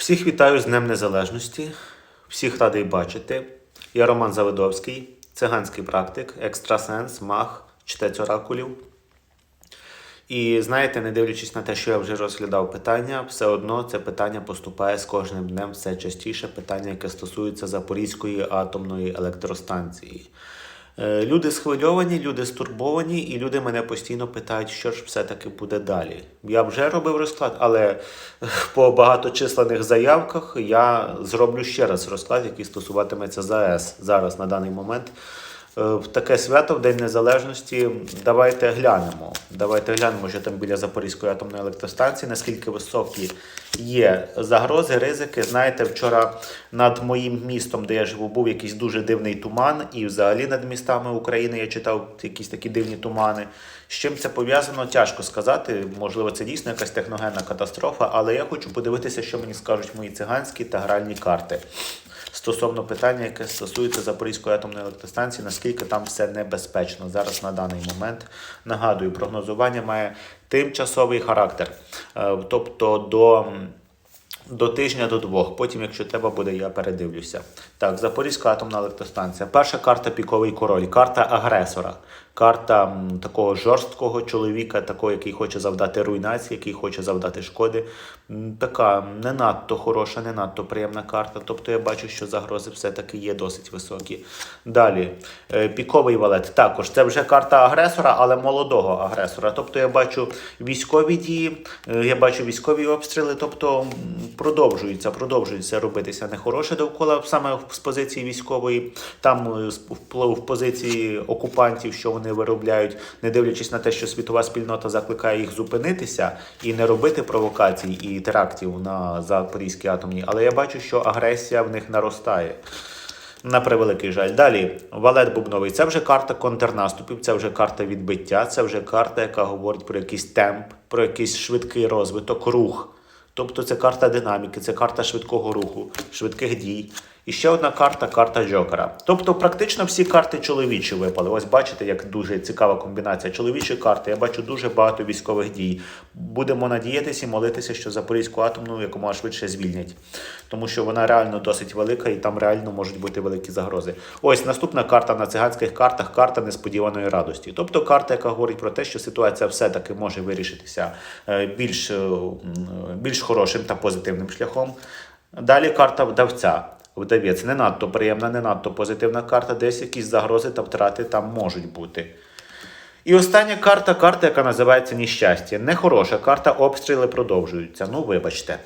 Всіх вітаю з Днем Незалежності. Всіх радий бачити. Я Роман Завидовський, циганський практик, екстрасенс, маг, чтець оракулів. І знаєте, не дивлячись на те, що я вже розглядав питання, все одно це питання поступає з кожним днем все частіше. Питання, яке стосується Запорізької атомної електростанції. Е, Люди схвильовані, люди стурбовані, і люди мене постійно питають, що ж все-таки буде далі. Я вже робив розклад, але е, по багаточисленних заявках я зроблю ще раз розклад, який стосуватиметься ЗАЕС зараз на даний момент. Е, В таке свято, в День Незалежності, давайте глянемо. Давайте глянемо, що там біля Запорізької атомної електростанції, наскільки високі є загрози, ризики. Знаєте, вчора над моїм містом, де я живу, був якийсь дуже дивний туман, і взагалі над містами України я читав якісь такі дивні тумани. З чим це пов'язано, тяжко сказати. Можливо, це дійсно якась техногенна катастрофа, але я хочу подивитися, що мені скажуть мої циганські та гральні карти стосовно питання, яке стосується Запорізької атомної електростанції, наскільки там все небезпечно зараз на даний момент. Нагадую, прогнозування має тимчасовий характер, Е, тобто до. До тижня до двох. Потім, якщо треба буде, я передивлюся. Так, Запорізька атомна електростанція. Перша карта піковий король, карта агресора, карта такого жорсткого чоловіка, такого, який хоче завдати руйнації, який хоче завдати шкоди. Така не надто хороша, не надто приємна карта. Тобто я бачу, що загрози все-таки є досить високі. Далі, е, піковий валет. Також це вже карта агресора, але молодого агресора. Тобто я бачу військові дії, е, я бачу військові обстріли, тобто продовжується, продовжується робитися нехороше довкола саме з позиції військової, там е, в позиції окупантів, що вони виробляють, не дивлячись на те, що світова спільнота закликає їх зупинитися і не робити провокацій і терактів на Запорізькій атомній. Але я бачу, що агресія в них наростає. На превеликий жаль. Далі, валет бубновий. Це вже карта контрнаступів, це вже карта відбиття, це вже карта, яка говорить про якийсь темп, про якийсь швидкий розвиток, рух. Тобто це карта динаміки, це карта швидкого руху, швидких дій. І ще одна карта карта Джокера. Тобто, практично всі карти чоловічі випали. Ось бачите, як дуже цікава комбінація. Чоловічі карти. Я бачу дуже багато військових дій. Будемо надіятися і молитися, що Запорізьку атомну якомога швидше звільнять, тому що вона реально досить велика і там реально можуть бути великі загрози. Ось наступна карта на циганських картах карта несподіваної радості. Тобто карта, яка говорить про те, що ситуація все-таки може вирішитися е, більш, е, більш хорошим та позитивним шляхом. Далі карта вдавця. Вдавець не надто приємна, не надто позитивна карта, десь якісь загрози та втрати там можуть бути. І остання карта карта, яка називається Ніщастя. Нехороша карта, обстріли продовжуються. Ну, вибачте.